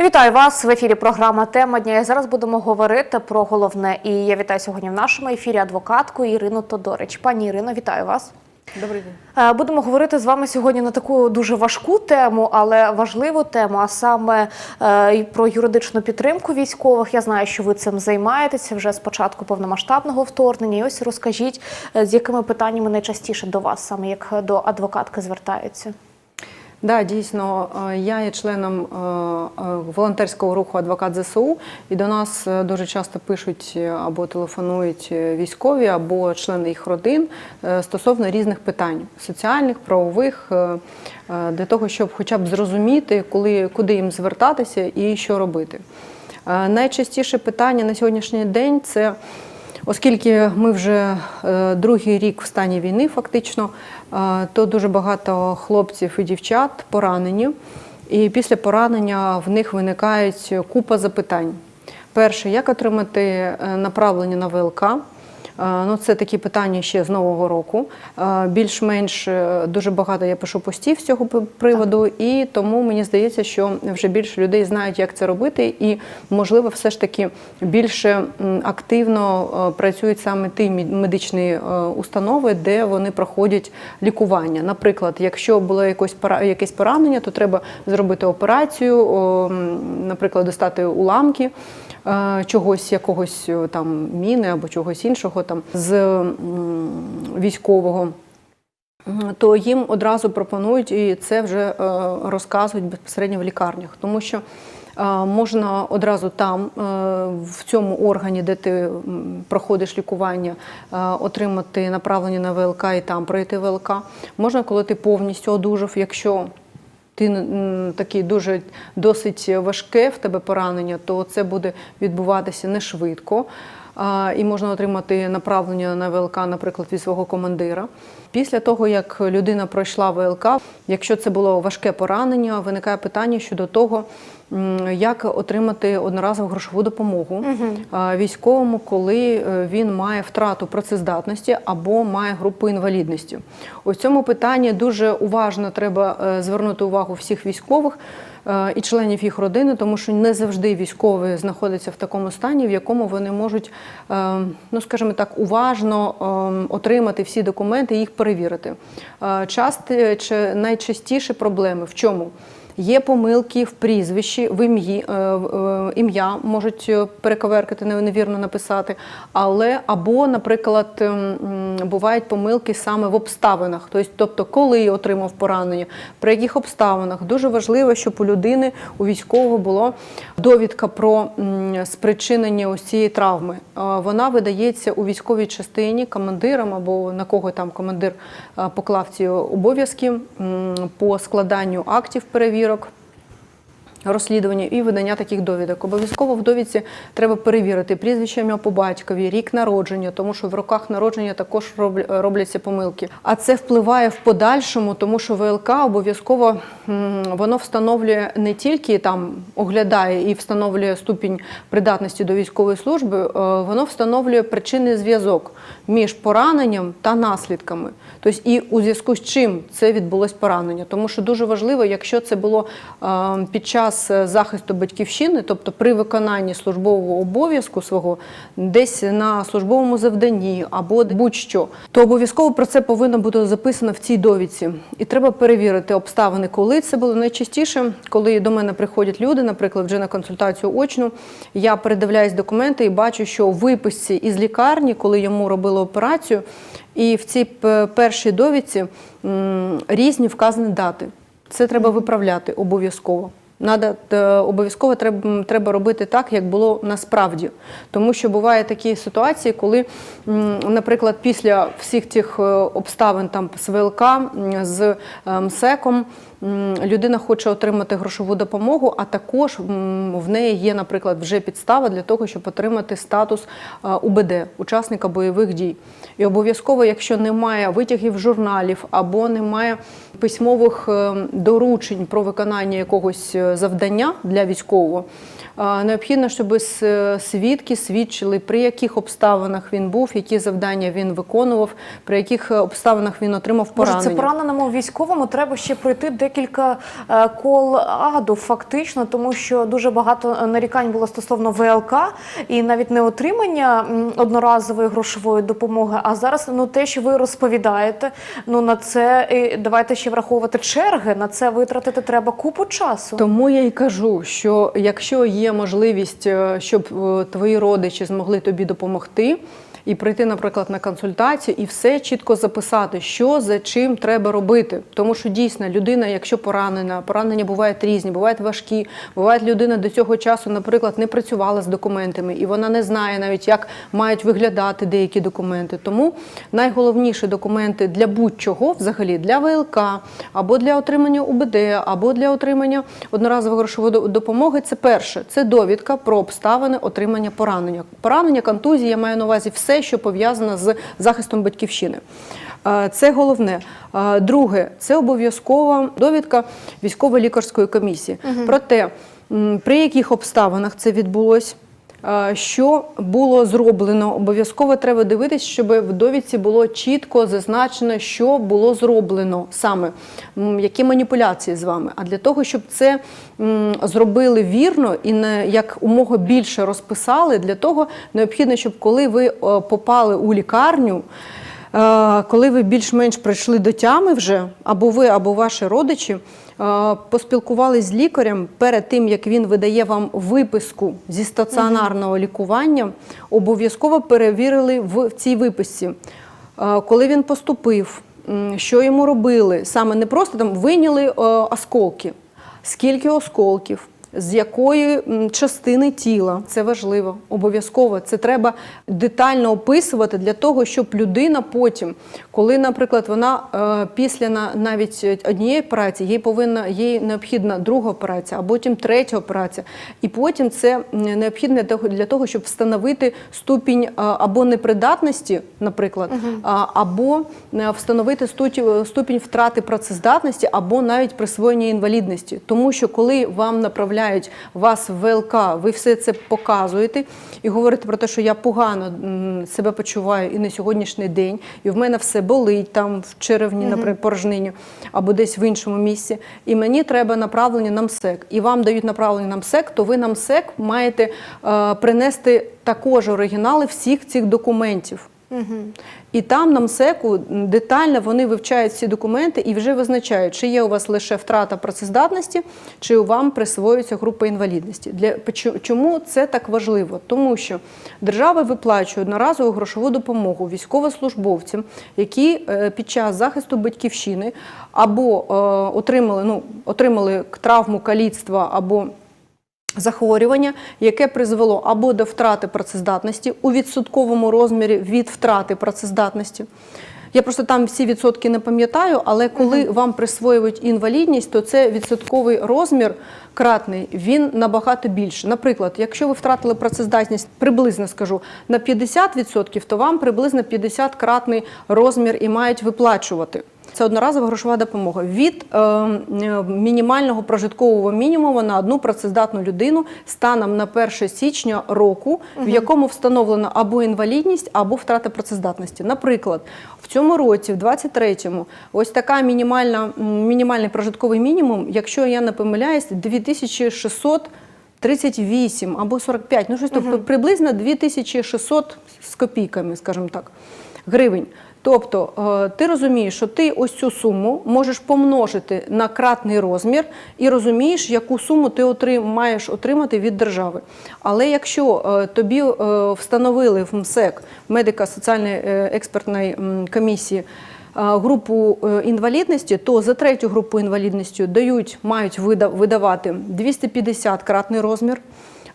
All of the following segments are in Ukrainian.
Вітаю вас в ефірі. Програма Тема дня. І зараз будемо говорити про головне. І я вітаю сьогодні в нашому ефірі адвокатку Ірину Тодорич. Пані Ірино, вітаю вас. Добрий день. Е, Будемо говорити з вами сьогодні на таку дуже важку тему, але важливу тему, а саме е, про юридичну підтримку військових. Я знаю, що ви цим займаєтеся вже з початку повномасштабного вторгнення. І ось розкажіть, е, з якими питаннями найчастіше до вас, саме як до адвокатки, звертаються. Да, дійсно, е, я є членом е, е, волонтерського руху Адвокат ЗСУ, і до нас дуже часто пишуть або телефонують військові, або члени їх родин стосовно різних питань соціальних, правових, для того, щоб хоча б зрозуміти, коли, куди їм звертатися і що робити. Найчастіше питання на сьогоднішній день це. Оскільки ми вже е, другий рік в стані війни, фактично, е, то дуже багато хлопців і дівчат поранені. І після поранення в них виникають купа запитань. Перше, як отримати е, направлення на ВЛК? Е, Ну, це такі питання ще з нового року. Е, Більш-менш е, дуже багато я пишу постів з цього приводу, і тому мені здається, що вже більше людей знають, як це робити, і можливо, все ж таки більше активно працюють саме ті медичні установи, де вони проходять лікування. Наприклад, якщо було якесь поранення, то треба зробити операцію, наприклад, достати уламки чогось, якогось там міни або чогось іншого там з військового. То їм одразу пропонують, і це вже е, розказують безпосередньо в лікарнях, тому що е, можна одразу там, е, в цьому органі, де ти проходиш лікування, отримати направлення на ВЛК і там пройти ВЛК. Можна, коли ти повністю одужав, якщо ти такий дуже досить важке в тебе поранення, то це буде відбуватися не швидко. І можна отримати направлення на ВЛК, наприклад, від свого командира. Після того, як людина пройшла ВЛК, якщо це було важке поранення, виникає питання щодо того, як отримати одноразову грошову допомогу а, військовому, коли е, він має втрату працездатності або має групу інвалідності. У цьому питанні дуже уважно треба е, звернути увагу всіх військових е, і членів їх родини, тому що не завжди військові знаходяться в такому стані, в якому вони можуть, ну скажімо так, уважно отримати всі документи і їх перевірити. Часто чи найчастіші проблеми в чому? Є помилки в прізвищі, в ім'ї е, е, ім'я можуть е, перековеркати, не- невірно написати, але або, наприклад, ем, бувають помилки саме в обставинах, Тобто, тобто, коли отримав поранення, при яких обставинах. Дуже важливо, щоб у людини, у військового було довідка про спричинення ось цієї травми. Вона видається у військовій частині командирам або на кого там командир поклав ці обов'язки по складанню актів перевірок зірок. Розслідування і видання таких довідок. Обов'язково в довідці треба перевірити прізвище ім'я по батькові, рік народження, тому що в роках народження також робляться помилки. А це впливає в подальшому, тому що ВЛК обов'язково воно встановлює не тільки там оглядає і встановлює ступінь придатності до військової служби, е, воно встановлює причинний зв'язок між пораненням та наслідками. Тобто і у зв'язку з чим це відбулось поранення. Тому що дуже важливо, якщо це було е, під час е, захисту батьківщини, тобто при виконанні службового обов'язку свого, десь на службовому завданні або будь-що, то обов'язково про це повинно бути записано в цій довідці. І треба перевірити обставини, коли це було найчастіше, коли до мене приходять люди, наприклад, вже на консультацію очну. Я передивляюсь документи і бачу, що у виписці із лікарні, коли йому робили операцію, і в цій першій довідці різні вказані дати. Це треба виправляти обов'язково. Надо е, обов'язково треба, треба робити так, як було насправді. Тому що бувають такі ситуації, коли, наприклад, після всіх цих е, обставин там з ВЛК, з МСЕКом, м, людина хоче отримати грошову допомогу, а також в неї є, наприклад, вже підстава для того, щоб отримати статус е, УБД, учасника бойових дій. І обов'язково, якщо немає витягів журналів або немає письмових е, доручень про виконання якогось е, завдання для військового, необхідно, щоб свідки свідчили, при яких обставинах він був, які завдання він виконував, при яких е, обставинах він отримав Може, це пораненому військовому треба ще пройти декілька е, кол аду, фактично, тому що дуже багато е, нарікань було стосовно ВЛК і навіть не отримання одноразової грошової допомоги. А зараз ну те, що ви розповідаєте, ну на це давайте ще враховувати черги. На це витратити треба купу часу. Тому я й кажу, що якщо є можливість, е, щоб е, твої родичі змогли тобі допомогти. І прийти, наприклад, на консультацію і все чітко записати, що за чим треба робити. Тому що дійсно людина, якщо поранена, поранення бувають різні, бувають важкі. Буває, людина до цього часу, наприклад, не працювала з документами, і вона не знає навіть, як мають виглядати деякі документи. Тому найголовніші документи для будь-чого, взагалі для ВЛК, або для отримання УБД, або для отримання одноразової грошової допомоги. Це перше, це довідка про обставини отримання поранення. Поранення, контузії, я маю на увазі все, що пов'язано з захистом батьківщини. Е, Це головне. Е, Друге, це обов'язкова довідка військово-лікарської комісії про те, при яких обставинах це відбулось. Е, Що було зроблено? Обов'язково треба дивитись, щоб в довідці було чітко зазначено, що було зроблено саме, які маніпуляції з вами. А для того, щоб це зробили вірно і не як умога більше розписали, для того необхідно, щоб коли ви е, попали у лікарню. Е, Коли ви більш-менш прийшли до тями вже, або ви, або ваші родичі, поспілкувалися з лікарем перед тим, як він видає вам виписку зі стаціонарного лікування, обов'язково перевірили в цій виписці, коли він поступив, що йому робили, саме не просто там вийняли е, осколки, скільки осколків. З якої частини тіла це важливо, обов'язково. Це треба детально описувати для того, щоб людина потім, коли, наприклад, вона е, після навіть однієї операції, їй повинна їй необхідна друга операція, а потім третя операція. І потім це м, необхідно для того- щоб встановити ступінь е, або непридатності, наприклад, або е, встановити ступінь втрати працездатності, або навіть присвоєння інвалідності. Тому що коли вам направляють вас в ВЛК, ви все це показуєте і говорите про те, що я погано себе почуваю і на сьогоднішній день, і в мене все болить там в черевні, наприклад, порожнині, або десь в іншому місці. І мені треба направлення на МСЕК. І вам дають направлення на МСЕК, то ви на МСЕК маєте е, принести також оригінали всіх цих документів. І там на МСЕКу детально вони вивчають ці документи і вже визначають, чи є у вас лише втрата працездатності, чи у вам присвоюється група інвалідності. Для чому це так важливо? Тому що держава виплачує одноразову грошову допомогу військовослужбовцям, які е, під час захисту батьківщини або е, отримали, ну, отримали травму каліцтва або захворювання, яке призвело або до втрати працездатності у відсотковому розмірі від втрати працездатності. Я просто там всі відсотки не пам'ятаю, але коли вам присвоюють інвалідність, то це відсотковий розмір кратний, він набагато більше. Наприклад, якщо ви втратили працездатність, приблизно скажу, на 50%, то вам приблизно 50-кратний розмір і мають виплачувати. Це одноразова грошова допомога від е, мінімального прожиткового мінімуму на одну працездатну людину станом на 1 січня року, в якому встановлено або інвалідність, або втрата працездатності. Наприклад, в цьому році, в 23-му, ось така мінімальна, мінімальний прожитковий мінімум, якщо я не помиляюсь, 2600 38 або 45, ну щось тобто приблизно 2600 з копійками, скажімо так, гривень. Тобто е, ти розумієш, що ти ось цю суму можеш помножити на кратний розмір і розумієш, яку суму ти отрим, маєш отримати від держави. Але якщо е, тобі е, встановили в МСЕК медико соціальної е, експертної комісії групу інвалідності, то за третю групу інвалідності дають, мають вида- видавати 250 кратний розмір,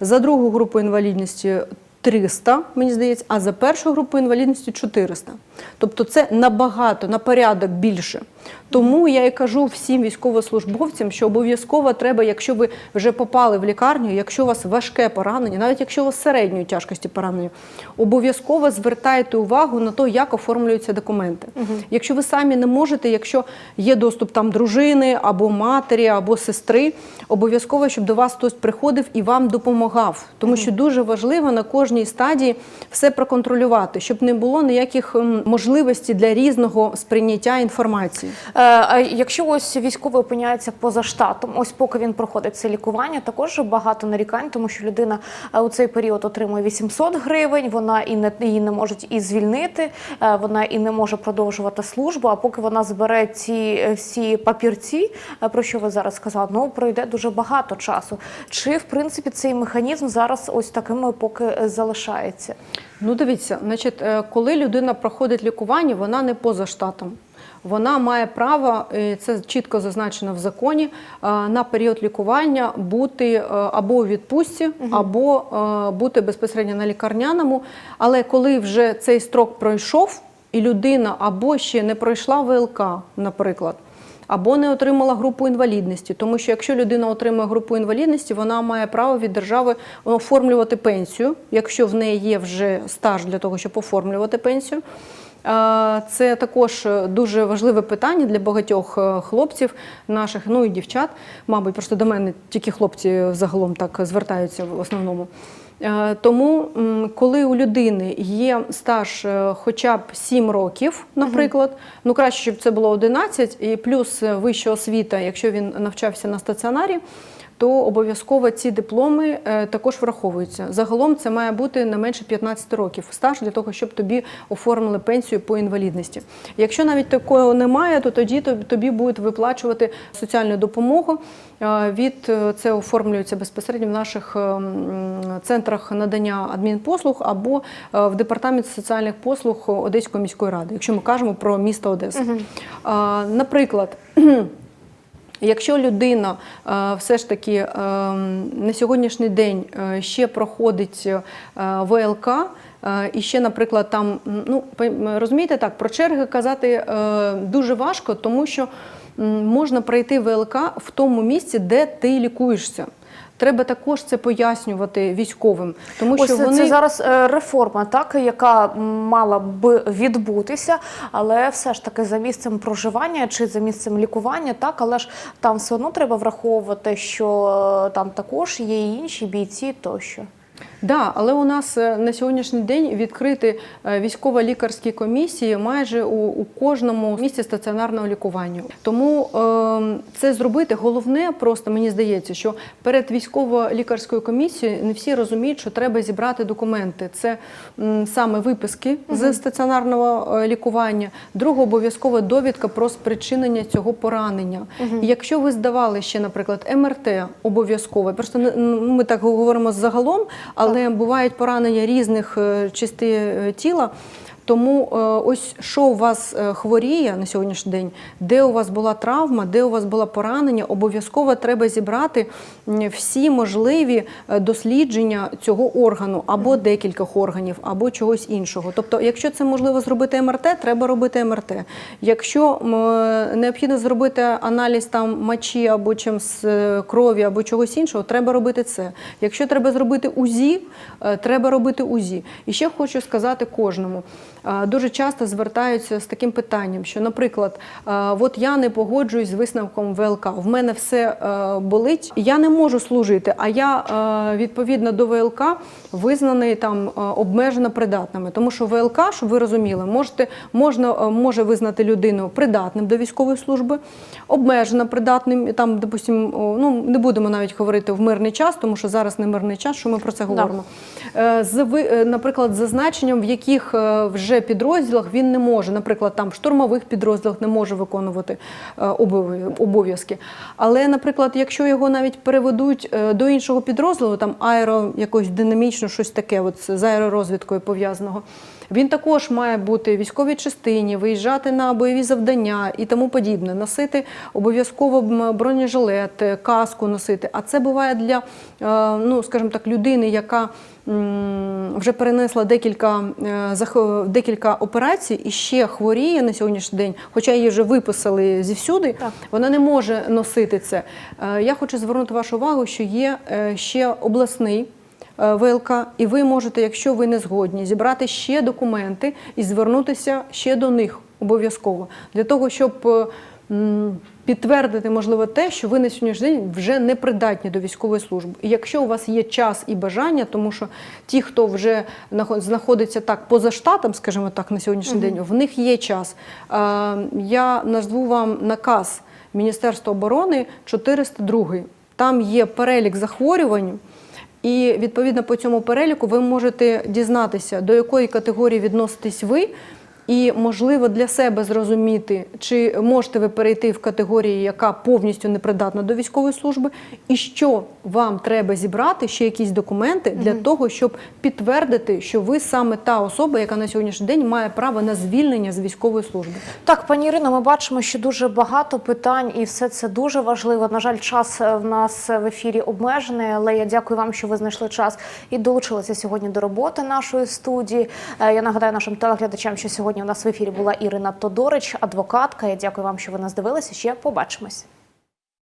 за другу групу інвалідності 300, мені здається, а за першу групу інвалідності 400. Тобто це набагато, на порядок більше. Тому я і кажу всім військовослужбовцям, що обов'язково треба, якщо ви вже попали в лікарню, якщо у вас важке поранення, навіть якщо у вас середньої тяжкості поранення, обов'язково звертайте увагу на те, як оформлюються документи. Якщо ви самі не можете, якщо є доступ там дружини або матері, або сестри, обов'язково, щоб до вас хтось приходив і вам допомагав. Тому що дуже важливо на кожній стадії все проконтролювати, щоб не було ніяких м, можливості для різного сприйняття інформації. Е, А якщо ось військовий опиняється поза штатом, ось поки він проходить це лікування, також багато нарікань, тому що людина е, у цей період отримує 800 гривень, вона і не її не можуть і звільнити, е, вона і не може продовжувати службу. А поки вона збере ці всі папірці, про що ви зараз сказали, ну пройде дуже багато часу. Чи в принципі цей механізм зараз ось такими поки залишається? Ну, дивіться, значить, е, коли людина проходить лікування, вона не поза штатом. Вона має право, і це чітко зазначено в законі, е, на період лікування бути е, або у відпустці, або е, бути безпосередньо на лікарняному. Але коли вже цей строк пройшов, і людина або ще не пройшла ВЛК, наприклад, або не отримала групу інвалідності, тому що якщо людина отримує групу інвалідності, вона має право від держави оформлювати пенсію, якщо в неї є вже стаж для того, щоб оформлювати пенсію. Це також дуже важливе питання для багатьох е, хлопців наших, ну і дівчат. Мабуть, просто до мене тільки хлопці загалом так звертаються в основному. Е, Тому, коли у людини є стаж е, хоча б 7 років, наприклад, ну краще, щоб це було 11, і плюс е, вища освіта, якщо він навчався на стаціонарі, то обов'язково ці дипломи е, також враховуються. Загалом це має бути не менше 15 років стаж для того, щоб тобі оформили пенсію по інвалідності. Якщо навіть такого немає, то тоді тобі будуть виплачувати соціальну допомогу. Е, Від е, це оформлюється безпосередньо в наших е, центрах надання адмінпослуг або в департаменті соціальних послуг Одеської міської ради, якщо ми кажемо про місто Одеса. Е, Наприклад. Якщо людина е, все ж таки е, на сьогоднішній день е, ще проходить ВЛК, і ще, наприклад, там, ну розумієте так, про черги казати дуже важко, тому що можна пройти ВЛК в тому місці, де ти лікуєшся. Треба також це пояснювати військовим, тому що Ось вони це зараз е, реформа, так яка мала б відбутися, але все ж таки за місцем проживання чи за місцем лікування, так, але ж там все одно треба враховувати, що е, там також є і інші бійці тощо. Да, але у нас е, на сьогоднішній день відкриті е, військово-лікарські комісії майже у, у кожному місці стаціонарного лікування. Тому е, це зробити головне, просто мені здається, що перед військово-лікарською комісією не всі розуміють, що треба зібрати документи. Це м, саме виписки з стаціонарного е, лікування. Друге, обов'язкова довідка про спричинення цього поранення. І якщо ви здавали ще, наприклад, МРТ обов'язкове, просто ми так говоримо загалом, але бувають поранення різних е, частин е, тіла. Тому е, ось що у вас е, хворіє на сьогоднішній день, де у вас була травма, де у вас було поранення, обов'язково треба зібрати всі можливі е, дослідження цього органу або декількох органів, або чогось іншого. Тобто, якщо це можливо зробити МРТ, треба робити МРТ. Якщо необхідно зробити аналіз там мочі або чимсь е, крові, або чогось іншого, треба робити це. Якщо треба зробити УЗІ, треба робити УЗІ. І ще хочу сказати кожному. Дуже часто звертаються з таким питанням, що, наприклад, от я не погоджуюсь з висновком ВЛК, в мене все е, болить, я не можу служити, а я е, відповідно до ВЛК визнаний там е, обмежено придатними. Тому що ВЛК, щоб ви розуміли, можете, можна, може визнати людину придатним до військової служби, обмежено придатним, там, допустимо, ну не будемо навіть говорити в мирний час, тому що зараз не мирний час, що ми про це говоримо. Е, З наприклад, з зазначенням, в яких е, вже підрозділах він не може, наприклад, там в штурмових підрозділах не може виконувати е, обов'язки. Але, наприклад, якщо його навіть переведуть е, до іншого підрозділу, там аеро якось динамічно, щось таке, от з аеророзвідкою пов'язаного. Він також має бути в військовій частині, виїжджати на бойові завдання і тому подібне, носити обов'язково бронежилет, е, каску носити. А це буває для, е, ну скажімо так, людини, яка вже перенесла декілька, е, декілька операцій і ще хворіє на сьогоднішній день, хоча її вже виписали зівсюди, Так. вона не може носити це. Я хочу звернути вашу увагу, що є ще обласний. Е, ВЛК, і ви можете, якщо ви не згодні, зібрати ще документи і звернутися ще до них обов'язково для того, щоб е, підтвердити, можливо, те, що ви на сьогоднішній день вже не придатні до військової служби. І якщо у вас є час і бажання, тому що ті, хто вже знаходиться так поза штатом, скажімо так, на сьогоднішній день, в них є час. Е, Я назву вам наказ Міністерства оборони 402. Там є перелік захворювань. І відповідно по цьому переліку ви можете дізнатися, до якої категорії відноситесь ви, і можливо для себе зрозуміти, чи можете ви перейти в категорію, яка повністю непридатна до військової служби, і що вам треба зібрати ще якісь документи для того, щоб підтвердити, що ви саме та особа, яка на сьогоднішній день має право на звільнення з військової служби. Так, пані Ірино, ми бачимо, що дуже багато питань, і все це дуже важливо. На жаль, час е, в нас в ефірі обмежений, але я дякую вам, що ви знайшли час і долучилися сьогодні до роботи нашої студії. Е, Я нагадаю нашим телеглядачам, що сьогодні у нас в ефірі була Ірина Тодорич, адвокатка. Я дякую вам, що ви нас дивилися. Ще побачимось.